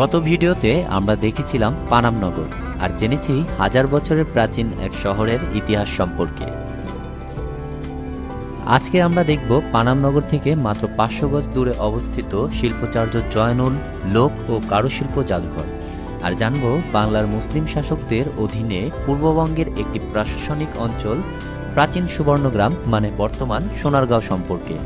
গত ভিডিওতে আমরা দেখেছিলাম পানামনগর আর জেনেছি হাজার বছরের প্রাচীন এক শহরের ইতিহাস সম্পর্কে। আজকে আমরা দেখব পানামনগর থেকে মাত্র পাঁচশো গজ দূরে অবস্থিত শিল্পচার্য জয়নুল লোক ও কারুশিল্প জাদুঘর আর জানব বাংলার মুসলিম শাসকদের অধীনে পূর্ববঙ্গের একটি প্রশাসনিক অঞ্চল, প্রাচীন সুবর্ণগ্রাম মানে বর্তমান সোনারগাঁও সম্পর্কে।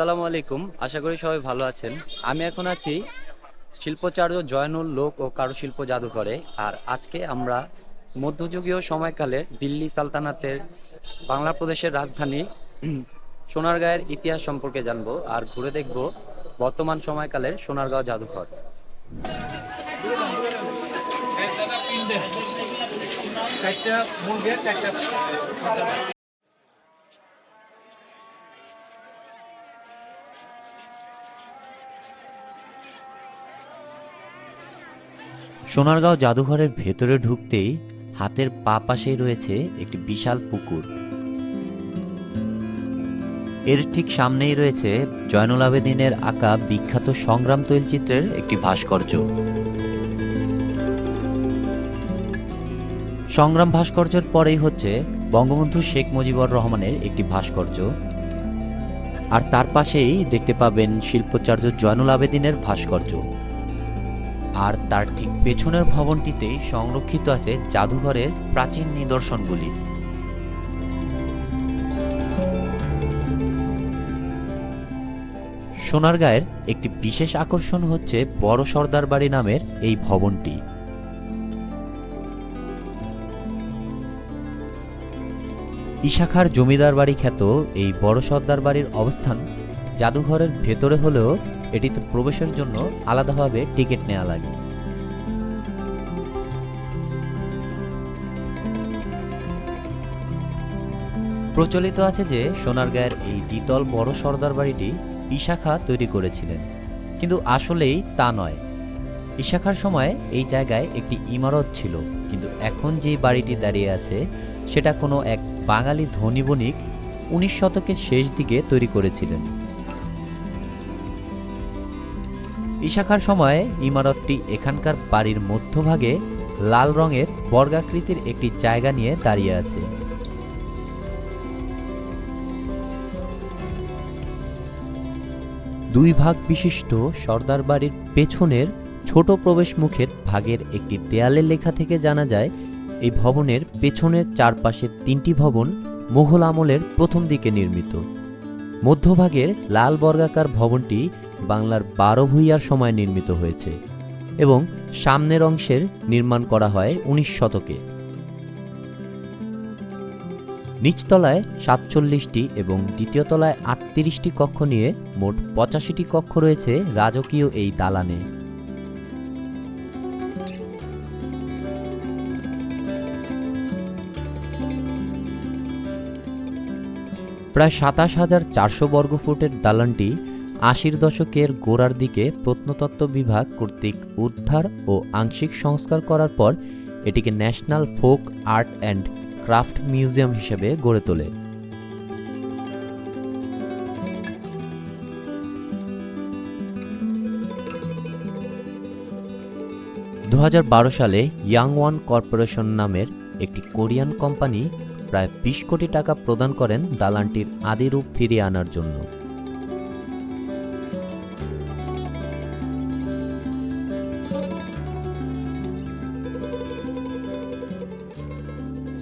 আসসালামু আলাইকুম। আশা করি সবাই ভালো আছেন। আমি এখন আছি শিল্পচার্য জয়নুল লোক ও কারুশিল্প জাদুঘরে। আর আজকে আমরা মধ্যযুগীয় সময়কালে দিল্লি সালতানাতের বাংলা প্রদেশের রাজধানী সোনারগাঁয়ের ইতিহাস সম্পর্কে জানব আর ঘুরে দেখব বর্তমান সময়কালের সোনারগাঁও জাদুঘর। সোনারগাঁও জাদুঘরের ভেতরে ঢুকতেই হাতের পা পাশেই রয়েছে একটি বিশাল পুকুর। এর ঠিক সামনেই রয়েছে জয়নুল আবেদিনের আঁকা বিখ্যাত সংগ্রাম তৈলচিত্রের একটি ভাস্কর্য। সংগ্রাম ভাস্কর্যের পরেই হচ্ছে বঙ্গবন্ধু শেখ মুজিবুর রহমানের একটি ভাস্কর্য। আর তার পাশেই দেখতে পাবেন শিল্পচার্য জয়নুল আবেদিনের ভাস্কর্য। আর তার ঠিক পেছনের ভবনটিতেই সংরক্ষিত আছে জাদুঘরের প্রাচীন নিদর্শনগুলি। সোনারগাঁয়ের একটি বিশেষ আকর্ষণ হচ্ছে বড় সর্দার বাড়ি নামের এই ভবনটি। ইশাখার জমিদার বাড়ি খ্যাত এই বড় সর্দার বাড়ির অবস্থান জাদুঘরের ভেতরে হলেও এটিতে প্রবেশের জন্য আলাদাভাবে টিকিট নেওয়া লাগে। প্রচলিত আছে যে সোনারগাঁয়ের এই দ্বিতল বড় সর্দার বাড়িটি ইশাখা তৈরি করেছিলেন। কিন্তু আসলেই তা নয়। ইশাখার সময় এই জায়গায় একটি ইমারত ছিল, কিন্তু এখন যে বাড়িটি দাঁড়িয়ে আছে, সেটা কোনো এক বাঙালি ধনী বণিক উনিশ শতকের শেষ দিকে তৈরি করেছিলেন। ইশাখার সময় ইমারতটি এখানকার বাড়ির মধ্যভাগে লাল রঙের বর্গাকৃতির একটি জায়গা নিয়ে দাঁড়িয়ে আছে। দুই ভাগ বিশিষ্ট সর্দার বাড়ির পেছনের ছোট প্রবেশ মুখের ভাগের একটি দেয়ালে লেখা থেকে জানা যায়, এই ভবনের পেছনের চারপাশের তিনটি ভবন মুঘল আমলের প্রথম দিকে নির্মিত। মধ্যভাগের লাল বর্গাকার ভবনটি বাংলার বারো ভূঁইয়ার সময় নির্মিত হয়েছে এবং সামনের অংশের নির্মাণ করা হয় উনিশ শতকে। নিচতলায় সাতচল্লিশটি এবং দ্বিতীয় তলায় আটত্রিশটি কক্ষ নিয়ে মোট পঁচাশিটি কক্ষ রয়েছে রাজকীয় এই দালানে। প্রায় সাতাশ হাজার চারশো বর্গফুটের দালানটি আশির দশকের গোড়ার দিকে প্রত্নতত্ত্ব বিভাগ কর্তৃক উদ্ধার ও আংশিক সংস্কার করার পর এটিকে national folk art and craft museum হিসেবে গড়ে তোলে। দু হাজার বারো সালে ইয়াং ওয়ান কর্পোরেশন নামের একটি কোরিয়ান কোম্পানি প্রায় বিশ কোটি টাকা প্রদান করেন দালানটির আদি রূপ ফিরিয়ে আনার জন্য।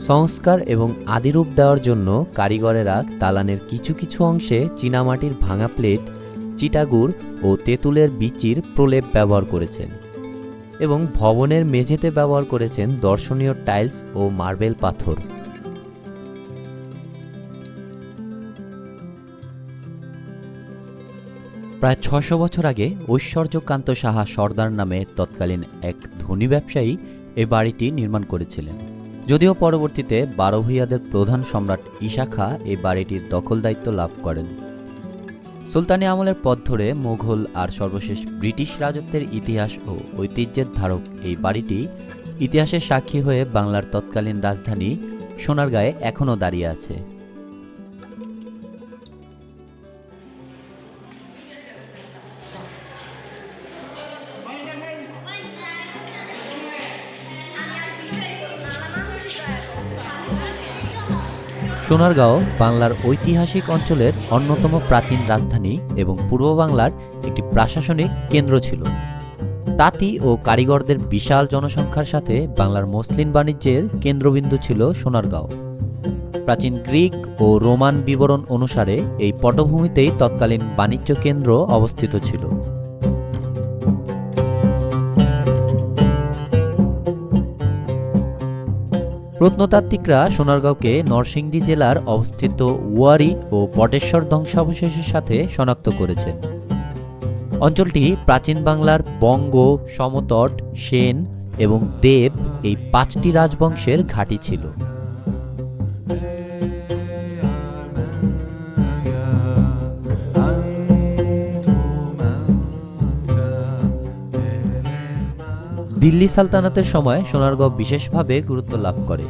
সংস্কার এবং আদিরূপ দেওয়ার জন্য কারিগরেরা দালানের কিছু কিছু অংশে চীনামাটির ভাঙা প্লেট, চিটাগুড় ও তেঁতুলের বিচির প্রলেপ ব্যবহার করেছেন এবং ভবনের মেঝেতে ব্যবহার করেছেন দর্শনীয় টাইলস ও মার্বেল পাথর। প্রায় ছশো বছর আগে ঐশ্বর্যকান্ত সাহা সর্দার নামে তৎকালীন এক ধনী ব্যবসায়ী এই বাড়িটি নির্মাণ করেছিলেন। যদিও পরবর্তীতে বারো ভূঁইয়াদের প্রধান সম্রাট ঈশা এই বাড়িটির দখল দায়িত্ব লাভ করেন। সুলতানি আমলের পথ ধরে মুঘল আর সর্বশেষ ব্রিটিশ রাজত্বের ইতিহাস ও ঐতিহ্যের ধারক এই বাড়িটি ইতিহাসের সাক্ষী হয়ে বাংলার তৎকালীন রাজধানী সোনারগাঁয়ে এখনও দাঁড়িয়ে আছে। সোনারগাঁও বাংলার ঐতিহাসিক অঞ্চলের অন্যতম প্রাচীন রাজধানী এবং পূর্ব বাংলার একটি প্রশাসনিক কেন্দ্র ছিল। তাঁতি ও কারিগরদের বিশাল জনসংখ্যার সাথে বাংলার মসলিন বাণিজ্যের কেন্দ্রবিন্দু ছিল সোনারগাঁও। প্রাচীন গ্রিক ও রোমান বিবরণ অনুসারে এই পটভূমিতেই তৎকালীন বাণিজ্য কেন্দ্র অবস্থিত ছিল। প্রত্নতাত্ত্বিকরা সোনারগাঁওকে নরসিংদী জেলার অবস্থিত ওয়ারি ও পটেশ্বর ধ্বংসাবশেষের সাথে শনাক্ত করেছেন অঞ্চলটি প্রাচীন বাংলার বঙ্গ, সমতট, সেন এবং দেব এই পাঁচটি রাজবংশের ঘাঁটি ছিল। দিল্লি সালতানাতের সময় সোনারগাঁও বিশেষভাবে গুরুত্ব লাভ করে।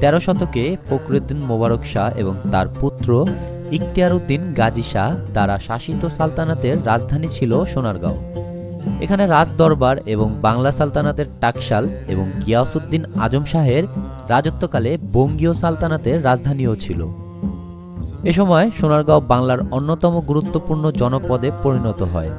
তেরো শতকে ফখরুদ্দিন মোবারক শাহ এবং তার পুত্র ইখতিয়ার উদ্দিন গাজী শাহ দ্বারা শাসিত সালতানাতের রাজধানী ছিল সোনারগাঁও। এখানে রাজদরবার এবং বাংলা সালতানাতের টাকশাল এবং গিয়াসুদ্দিন আজম শাহের রাজত্বকালে বঙ্গীয় সালতানাতের রাজধানীও ছিল। এ সময় সোনারগাঁও বাংলার অন্যতম গুরুত্বপূর্ণ জনপদে পরিণত হয়।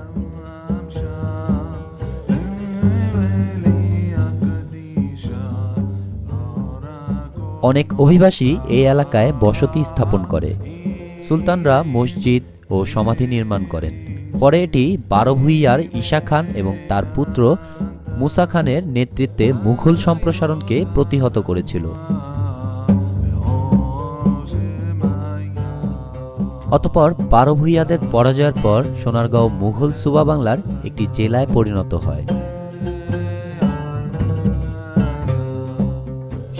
অনেক অভিবাসী এই এলাকায় বসতি স্থাপন করে। সুলতানরা মসজিদ ও সমাধি নির্মাণ করেন। পরে এটি বারো ভুইয়ার ঈশা খান এবং তার পুত্র মুসা খানের নেতৃত্বে মুঘল সম্প্রসারণকে প্রতিহত করেছিল। অতপর বারো ভুইয়াদের পরাজয়ের পর সোনারগাঁও মুঘল সুবা বাংলার একটি জেলায় পরিণত হয়।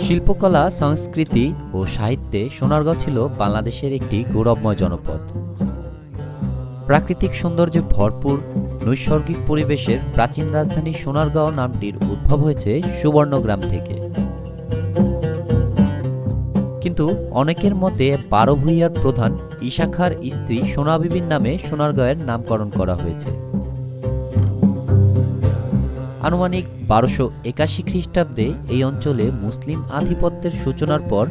শিল্পকলা, সংস্কৃতি ও সাহিত্যে সোনারগাঁও ছিল বাংলাদেশের একটি গৌরবময় জনপদ। প্রাকৃতিক সৌন্দর্যে ভরপুর, নৈসর্গিক পরিবেশের প্রাচীন রাজধানী সোনারগাঁও নামটির উদ্ভব হয়েছে সুবর্ণগ্রাম থেকে। কিন্তু অনেকের মতে বারো ভূঁইয়ার প্রধান ইশাখার স্ত্রী সোনাবিবির নামে সোনারগাঁয়ের নামকরণ করা হয়েছে। আনুমানিক বারোশো একাশি খ্রিস্টাব্দে এই অঞ্চলে মুসলিম আধিপত্যের সূচনার পর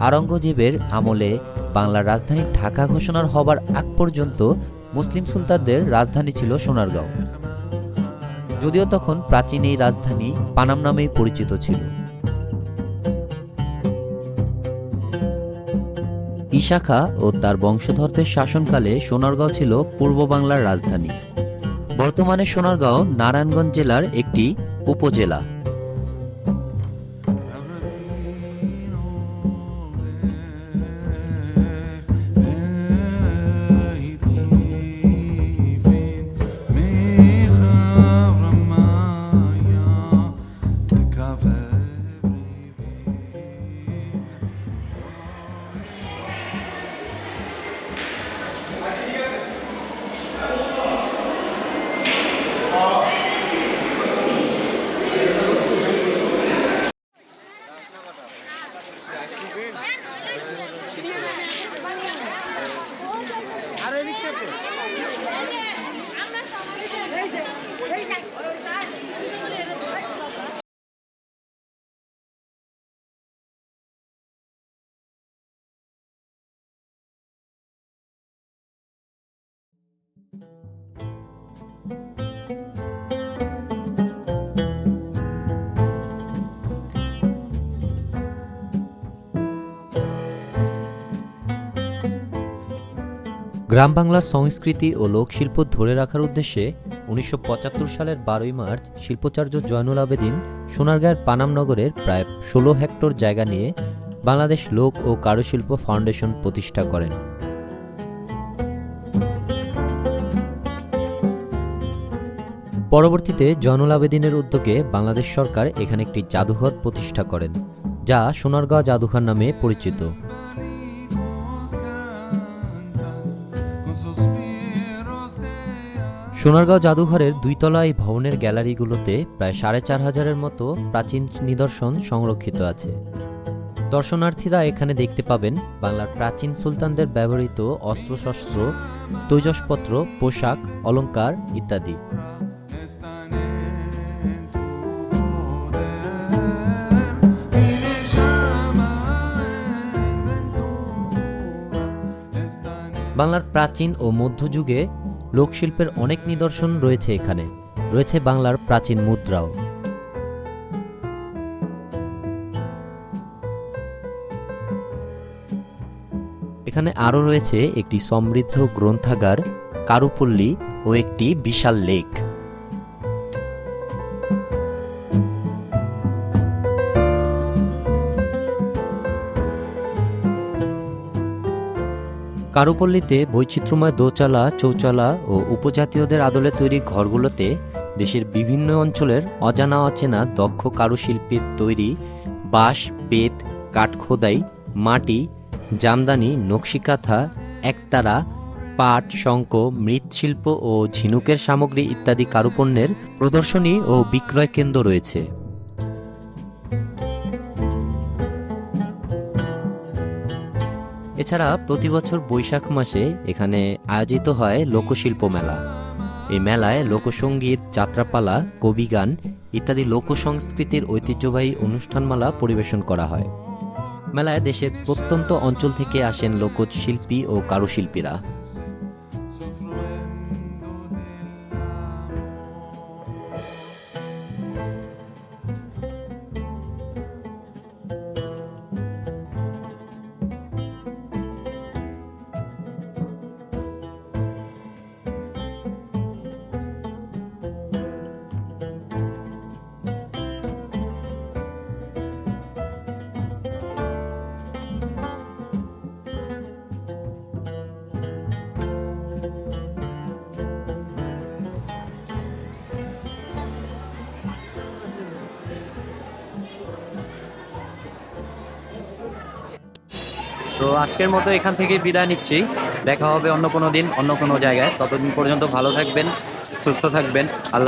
আরঙ্গজেবের আমলে বাংলার রাজধানী ঢাকা ঘোষণার হবার আগ পর্যন্ত মুসলিম সুলতানদের রাজধানী ছিল সোনারগাঁও। যদিও তখন প্রাচীন এই রাজধানী পানাম নামেই পরিচিত ছিল। ইশাখা ও তার বংশধরদের শাসনকালে সোনারগাঁও ছিল পূর্ব বাংলার রাজধানী। বর্তমানে সোনারগাঁও নারায়ণগঞ্জ জেলার একটি উপজেলা। গ্রাম বাংলার সংস্কৃতি ও লোকশিল্প ধরে রাখার উদ্দেশ্যে উনিশশো পঁচাত্তর সালের বারোই মার্চ শিল্পাচার্য জয়নুল আবেদিন সোনারগাঁয়ের পানামনগরের প্রায় ষোলো হেক্টর জায়গা নিয়ে বাংলাদেশ লোক ও কারুশিল্প ফাউন্ডেশন প্রতিষ্ঠা করেন। পরবর্তীতে জয়নুল আবেদিনের উদ্যোগে বাংলাদেশ সরকার এখানে একটি জাদুঘর প্রতিষ্ঠা করেন, যা সোনারগাঁও জাদুঘর নামে পরিচিত। সোনারগাঁও জাদুঘরের দুইতলা এই ভবনের গ্যালারিগুলোতে প্রায় সাড়ে চার হাজারের মতো প্রাচীন নিদর্শন সংরক্ষিত আছে। দর্শনার্থীরা এখানে দেখতে পাবেন বাংলার প্রাচীন সুলতানদের ব্যবহৃত অস্ত্রশস্ত্র, তৈজসপত্র, পোশাক, অলংকার ইত্যাদি। বাংলার প্রাচীন ও মধ্যযুগে লোকশিল্পের অনেক নিদর্শন রয়েছে এখানে। রয়েছে বাংলার প্রাচীন মুদ্রাও। এখানে আরও রয়েছে একটি সমৃদ্ধ গ্রন্থাগার, কারুপল্লী ও একটি বিশাল লেক। কারুপল্লীতে বৈচিত্র্যময় দোচালা, চৌচালা ও উপজাতীয়দের আদলে তৈরি ঘরগুলোতে দেশের বিভিন্ন অঞ্চলের অজানা অচেনা দক্ষ কারুশিল্পীর তৈরি বাঁশ, বেত কাঠ খোদাই মাটি, জামদানি, নকশিকাঁথা, একতারা, পাট, শঙ্খ, মৃৎশিল্প ও ঝিনুকের সামগ্রী ইত্যাদি কারুপণ্যের প্রদর্শনী ও বিক্রয় কেন্দ্র রয়েছে। এছাড়া প্রতি বছর বৈশাখ মাসে এখানে আয়োজিত হয় লোকশিল্প মেলা। এই মেলায় লোকসঙ্গীত, যাত্রাপালা, কবিগান ইত্যাদি লোকসংস্কৃতির ঐতিহ্যবাহী অনুষ্ঠানমালা পরিবেশন করা হয়। মেলায় দেশের প্রত্যন্ত অঞ্চল থেকে আসেন লোকজ শিল্পী ও কারুশিল্পীরা। তো আজকের মতো এখান থেকে বিদায় নিচ্ছি। দেখা হবে অন্য কোনো দিন, অন্য কোনো জায়গায়। ততদিন পর্যন্ত ভালো থাকবেন, সুস্থ থাকবেন। আল্লাহ